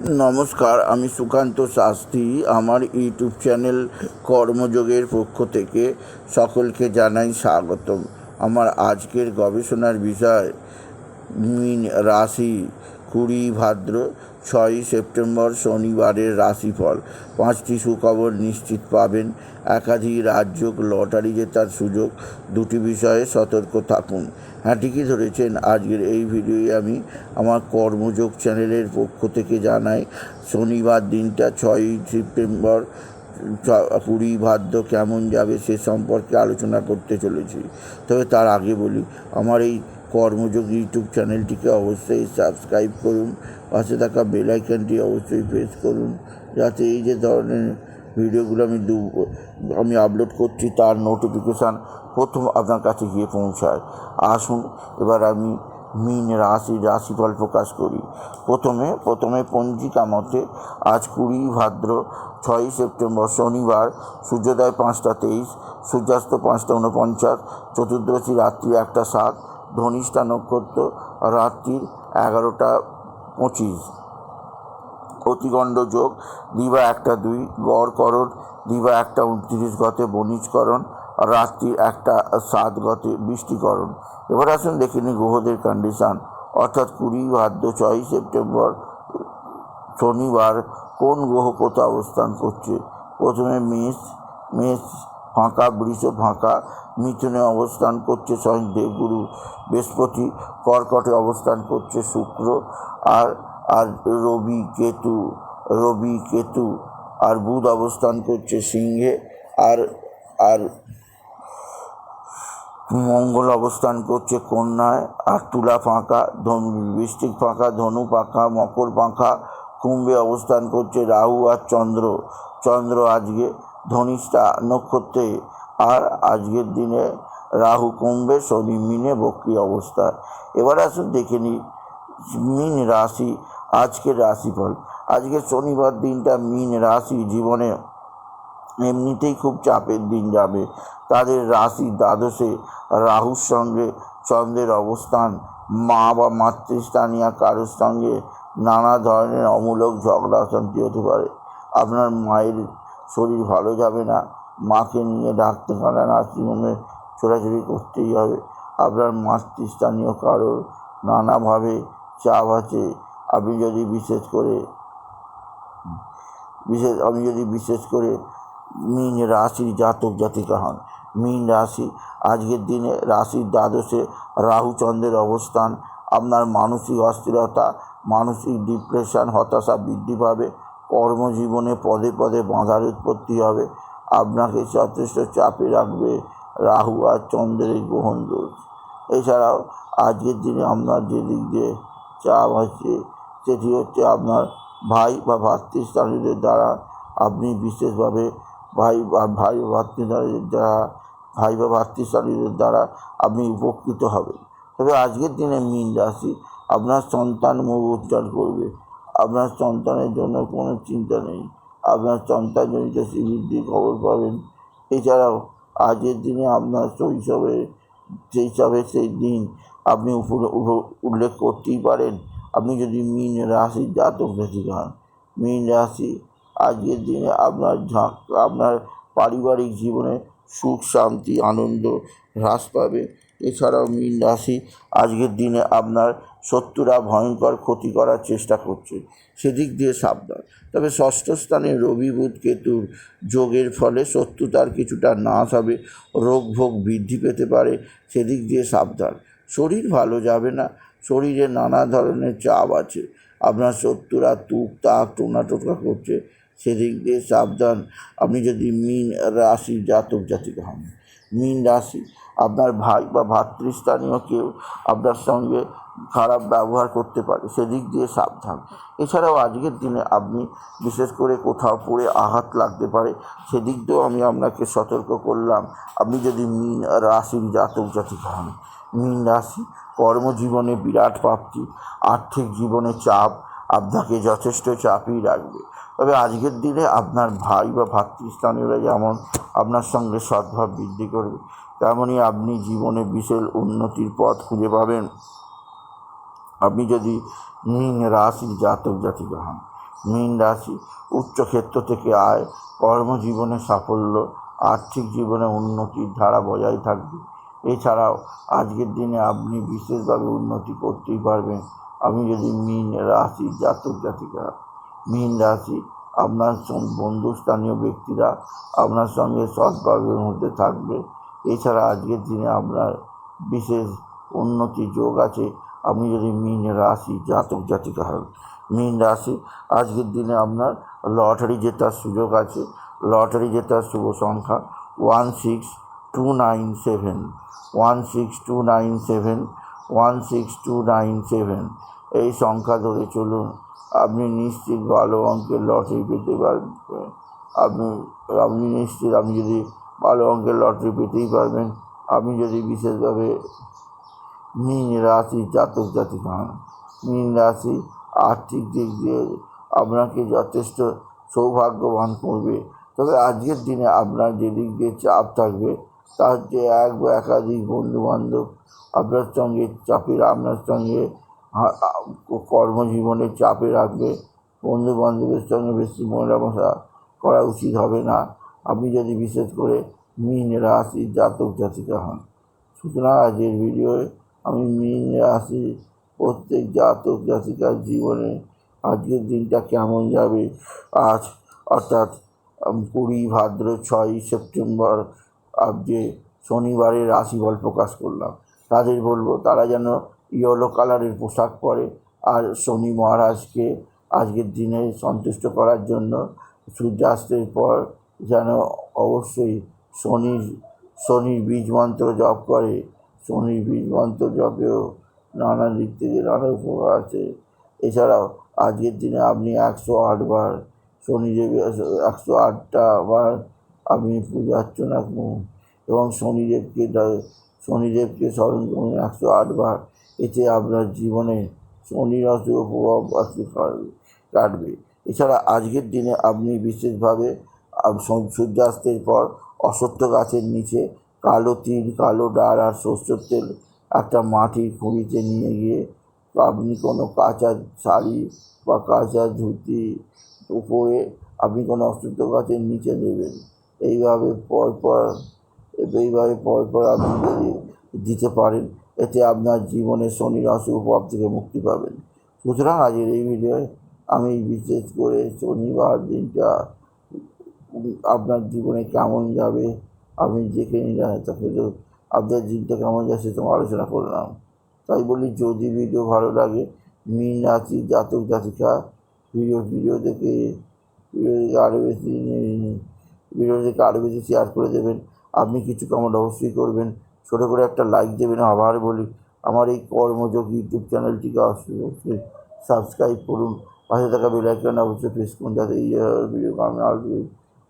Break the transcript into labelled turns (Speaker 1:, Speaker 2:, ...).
Speaker 1: নমস্কার, আমি সুকান্ত শাস্ত্রী। আমার ইউটিউব চ্যানেল কর্মযোগের পক্ষ থেকে সকলকে জানাই স্বাগতম। আমার আজকের গবেষণার বিষয় মিন রাশি, কুড়ি ভাদ্র ছয়ই সেপ্টেম্বর শনিবারের রাশিফল। পাঁচটি সুখবর নিশ্চিত পাবেন। একাধিক রাজ্য লটারি জেতার সুযোগ, দুটি বিষয়ে সতর্ক থাকুন। হ্যাঁ ঠিকই ধরেছেন। আজকের এই ভিডিওয়ে আমি আমার কর্মযোগ চ্যানেলের পক্ষ থেকে জানাই, শনিবার দিনটা ছয়ই সেপ্টেম্বর কুড়ি ভাদ্র কেমন যাবে সে সম্পর্কে আলোচনা করতে চলেছি। তবে তার আগে বলি, আমার এই কর্মযোগ ইউটিউব চ্যানেলটিকে অবশ্যই সাবস্ক্রাইব করুন। পাশে থাকা বেল অবশ্যই প্রেস করুন। যাতে এই যে ধরনের ভিডিওগুলো আমি দু, আমি আপলোড করছি, তার নোটিফিকেশান প্রথম আপনার কাছে গিয়ে পৌঁছায়। আসুন, এবার আমি মিন রাশি, রাশিফল প্রকাশ করি। প্রথমে প্রথমে পঞ্জিকা মতে আজ কুড়ি ভাদ্র ছয়ই সেপ্টেম্বর শনিবার, সূর্যোদয় পাঁচটা তেইশ, সূর্যাস্ত পাঁচটা উনপঞ্চাশ চতুর্দশী রাত্রি একটা সাত ধনিষ্ঠা নক্ষত্র, রাত্রির এগারোটা পঁচিশ। অতিগণ্ড যোগ, দিবা একটা দুই গড়করণ দিবা একটা উনত্রিশ গতে বণিজকরণ, রাত্রি একটা সাত গতে বৃষ্টিকরণ। এবার আসুন দেখে নিই গ্রহদের কন্ডিশান অর্থাৎ কুড়ি ভাদ্র ছয়ই সেপ্টেম্বর, শনিবার কোন গ্রহ কোথায় অবস্থান করছে? প্রথমে মেষ মেষ ফাঁকা বৃষ ফাঁকা, মিথুনে অবস্থান করছে স্বয়ং দেবগুরু, বৃহস্পতি কর্কটে অবস্থান করছে শুক্র আর আর রবি কেতু রবি কেতু আর বুধ অবস্থান করছে সিংহে আর আর মঙ্গল অবস্থান করছে কন্যায় আর তুলা ফাঁকা, ধনু, বৃষ্টিক ফাঁকা, ধনু পাখা মকর পাখা কুম্ভে অবস্থান করছে রাহু আর চন্দ্র। চন্দ্র আজকে ধনিষ্ঠা নক্ষত্রে। আর আজকের দিনে রাহু কুম্ভে শনি মিনে বক্রি অবস্থা। এবার আসুন দেখে নিই মিন রাশি, আজকের রাশিফল। আজকে শনিবার দিনটা মিন রাশি জীবনে এমনিতেই খুব চাপের দিন যাবে। তাদের রাশি দ্বাদশে রাহুর সঙ্গে চন্দ্রের অবস্থান, মা বা মাতৃস্থানীয় কারোর সঙ্গে নানা ধরনের অমূলক ঝগড়া অশান্তি হতে পারে। আপনার মায়ের শরীর ভালো যাবে না, মাকে নিয়ে ডাক্তারখানা নার্সিংহোমে ছোটাছুটি করতেই হবে। আপনার মাতৃস্থানীয় কারোর নানাভাবে চাপ আছে, আপনি যদি বিশেষ করে, বিশেষ আমি যদি বিশেষ করে মীন রাশির জাতক জাতিকা হন, মীন রাশি, আজকের দিনে রাশির দ্বাদশে রাহুচন্দ্রের অবস্থান, আপনার মানসিক অস্থিরতা, মানসিক ডিপ্রেশন হতাশা বৃদ্ধি পাবে কর্মজীবনে পদে পদে বাঁধার উৎপত্তি হবে। আপনাকে যথেষ্ট চাপে রাখবে রাহু আর চন্দ্রের গ্রহণ দোষ। এছাড়াও আজকের দিনে আপনার যে দিক দিয়ে চাপ আছে, সেটি হচ্ছে আপনার ভাই বা ভাতৃস্থানীয়দের দ্বারা আপনি বিশেষভাবে ভাই বা ভাই বা ভাতৃস্থানীয়দের দ্বারা, ভাই বা ভাতৃস্থানীয়দের দ্বারা আপনি উপকৃত হবেন। তবে আজকের দিনে মীন রাশি আপনার সন্তান মুখ উজ্জ্বল করবে। আপনার সন্তানের জন্য কোনো চিন্তা নেই। আপনার সন্তানজনিত শ্রীবৃদ্ধির খবর পাবেন। এছাড়াও আজকের দিনে আপনার শৈশবে শৈশবে সেই দিন আপনি উল্লেখ করতেই পারেন। আপনি যদি মীন রাশির জাতক জাতিকা হন, মীন রাশি আজকের দিনে আপনার ঝাঁক, আপনার পারিবারিক জীবনে সুখ, শান্তি, আনন্দ হ্রাস পাবে। এছাড়াও মীন রাশি আজকের দিনে আপনার শত্রুরা ভয়ঙ্কর ক্ষতি করার চেষ্টা করছে। সেদিক দিয়ে সাবধান। তবে ষষ্ঠ স্থানে রবি বুধ কেতুর যোগের ফলে শত্রুতার কিছুটা নাশ হবে রোগ ভোগ বৃদ্ধি পেতে পারে, সেদিক দিয়ে সাবধান। শরীর ভালো যাবে না, শরীরে নানা ধরনের চাপ আছে। আপনার শত্রুরা তুক তাক টোনা টোকা করছে, সেদিক দিয়ে সাবধান। আপনি যদি মীন রাশি জাতক জাতিকা হন, মীন রাশি আপনার ভাই বা ভাতৃস্থানীয় কেউ আপনার সঙ্গে খারাপ ব্যবহার করতে পারে, সেদিক দিয়ে সাবধান। এছাড়াও আজকের দিনে আপনি বিশেষ করে কোথাও পড়ে আঘাত লাগতে পারে, সেদিক দিয়েও আমি আপনাকে সতর্ক করলাম। আপনি যদি মীন রাশির জাতক জাতিকা হন, মীন রাশি কর্মজীবনে বিরাট প্রাপ্তি, আর্থিক জীবনে চাপ, আপনাকে যথেষ্ট চাপই রাখবে। তবে আজকের দিনে আপনার ভাই বা ভাতৃস্থানীয়রা যেমন আপনার সঙ্গে সদ্ভাব বৃদ্ধি করবে তেমনই আপনি জীবনে বিশেষ উন্নতির পথ খুঁজে পাবেন। আপনি যদি মীন রাশির জাতক জাতিকা হন, মীন রাশি উচ্চক্ষেত্র থেকে আয়, কর্মজীবনে সাফল্য, আর্থিক জীবনে উন্নতির ধারা বজায় থাকবে। এছাড়াও আজকের দিনে আপনি বিশেষভাবে উন্নতি করতেই পারবেন। আপনি যদি মীন রাশি জাতক জাতিকা, মীন রাশি আপনার বন্ধুস্থানীয় ব্যক্তিরা আপনার সঙ্গে সদ্ভাবের মধ্যে থাকবে। এছাড়া আজকের দিনে আপনার বিশেষ উন্নতি যোগ আছে। আপনি যদি মীন রাশি, জাতক, জাতিকা হন, মীন রাশি, আজকের দিনে আপনার লটারি জেতার সুযোগ আছে। লটারি জেতার শুভ সংখ্যা one six two nine seven, one six two nine seven, one six two nine seven. এই সংখ্যা ধরে চলুন, আপনি নিশ্চিত ভালো অঙ্কের লটারি পেতে পারবেন। আপনি আপনি নিশ্চিত, আপনি যদি ভালো অঙ্কের লটারি পেতেই পারবেন। আপনি যদি বিশেষভাবে মীন রাশি জাতক জাতিক হন, মীন রাশি আর্থিক দিক দিয়ে আপনাকে যথেষ্ট সৌভাগ্যবান করবে। তবে আজকের দিনে আপনার যে দিক দিয়ে চাপ থাকবে তা হচ্ছে এক বা একাধিক বন্ধু বান্ধব আপনার সঙ্গে চাপে, আপনার সঙ্গে কর্মজীবনে চাপে রাখবে। বন্ধু বান্ধবের সঙ্গে বেশি মেলামেশা করা উচিত হবে না। আপনি যদি বিশেষ করে মীন রাশি জাতক জাতিকা হন, সুতরাং আজকের ভিডিওয়ে আমি মীন রাশি প্রত্যেক জাতক জাতিকার জীবনে আজকের দিনটা কেমন যাবে? আজ অর্থাৎ কুড়ি ভাদ্র ছয়ই সেপ্টেম্বর যে শনিবারের রাশিফল প্রকাশ করলাম, তাদের বলব তারা যেন ইয়েলো কালারের পোশাক পরে আর শনি মহারাজকে আজকের দিনে সন্তুষ্ট করার জন্য সূর্যাস্তের পর যেন অবশ্যই শনির শনির বীজ মন্ত্র জপ করে। শনির বীজ মন্ত্র জপেও নানা দিক থেকে নানা উপকার আছে। এছাড়াও আজকের দিনে আপনি একশো আটবার শনিদেব একশো আটটা বার আপনি পূজা অর্চনা করুন এবং শনিদেবকে শনিদেবকে স্মরণ করুন একশো আটবার এতে আপনার জীবনে শনির অশুভ প্রভাব আসতে কাটবে। এছাড়া আজকের দিনে আপনি বিশেষভাবে সূর্যাস্তের পর অশ্বত্থ গাছের নিচে কালো তিল, কালো ডাল আর সর্ষের তেল একটা মাটির খুঁড়িতে নিয়ে গিয়ে আপনি কোনো কাঁচা শাড়ি বা কাঁচা ধুতি উপরে আপনি কোনো অশ্বত্থ গাছের নিচে দেবেন এইভাবে পরপর এইভাবে পরপর আপনি যদি দিতে পারেন, এতে আপনার জীবনে শনির প্রভাব থেকে মুক্তি পাবেন। সুতরাং আজকের এই ভিডিওয় আমি বিশেষ করে শনিবার দিনটা আপনার জীবনে কেমন যাবে? আপনি দেখে নিলেন তাকে আপনার দিনটা কেমন যাচ্ছে তোমার আলোচনা করলাম তাই বলি, যদি ভিডিও ভালো লাগে, মিন রাশি, জাতক, জাতিকা ভিডিও ভিডিও দেখে ভিডিও দেখে আরও বেশি ভিডিও দেখে আরও বেশি শেয়ার করে দেবেন। আপনি কিছু কমেন্ট অবশ্যই করবেন। ছোটো করে একটা লাইক দেবেন। আবার বলি, আমার এই কর্মযোগ ইউটিউব চ্যানেলটিকে অবশ্যই সাবস্ক্রাইব করুন। পাশে থাকা বেলাইকন অবশ্যই প্রেস করুন, যাতে এই ভিডিও আমি আসবে